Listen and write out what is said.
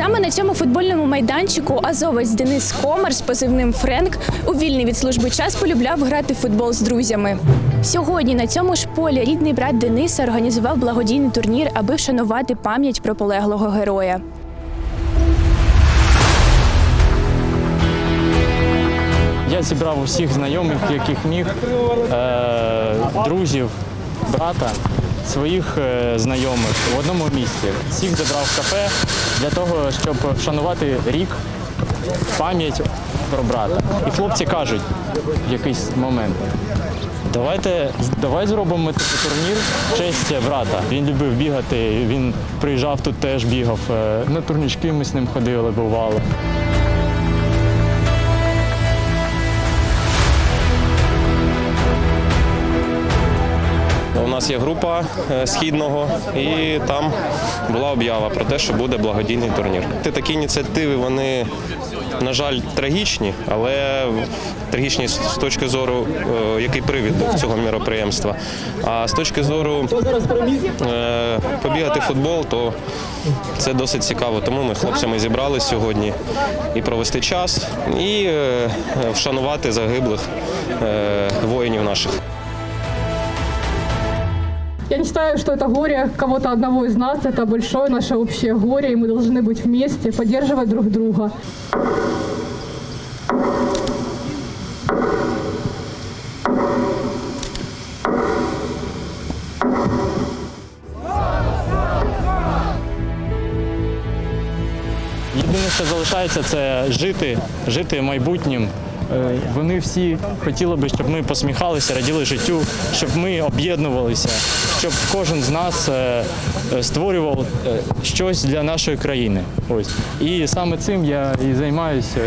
Саме на цьому футбольному майданчику азовець Денис Комар з позивним Френк у вільний від служби час полюбляв грати в футбол з друзями. Сьогодні на цьому ж полі рідний брат Дениса організував благодійний турнір, аби вшанувати пам'ять про полеглого героя. Я зібрав усіх знайомих, яких міг, е, друзів, брата, своїх е, знайомих в одному місці. Всіх забрав в кафе для того, щоб вшанувати рік, пам'ять про брата. І хлопці кажуть в якийсь момент. Давайте давай зробимо типу, турнір в честь брата. Він любив бігати, він приїжджав тут теж бігав. Е, На турнічки ми з ним ходили, бувало. Нас є група е, східного, і там була об'ява про те, що буде благодійний турнір. Такі ініціативи вони, на жаль, трагічні, але трагічні з точки зору, е, який привід був цього міроприємства. А з точки зору е, побігати футбол, то це досить цікаво. Тому ми хлопцями зібрались сьогодні і провести час, і вшанувати загиблих воїнів наших. Я не считаю, что это горе кого-то одного из нас, это большое наше общее горе, и мы должны быть вместе, поддерживать друг друга. Єдине, що залишається, це жити, жити майбутнім. Е, Вони всі хотіли би, щоб ми посміхалися, раділи життю, щоб ми об'єднувалися, щоб кожен з нас е, е, створював щось для нашої країни. Ось і саме цим я і займаюся.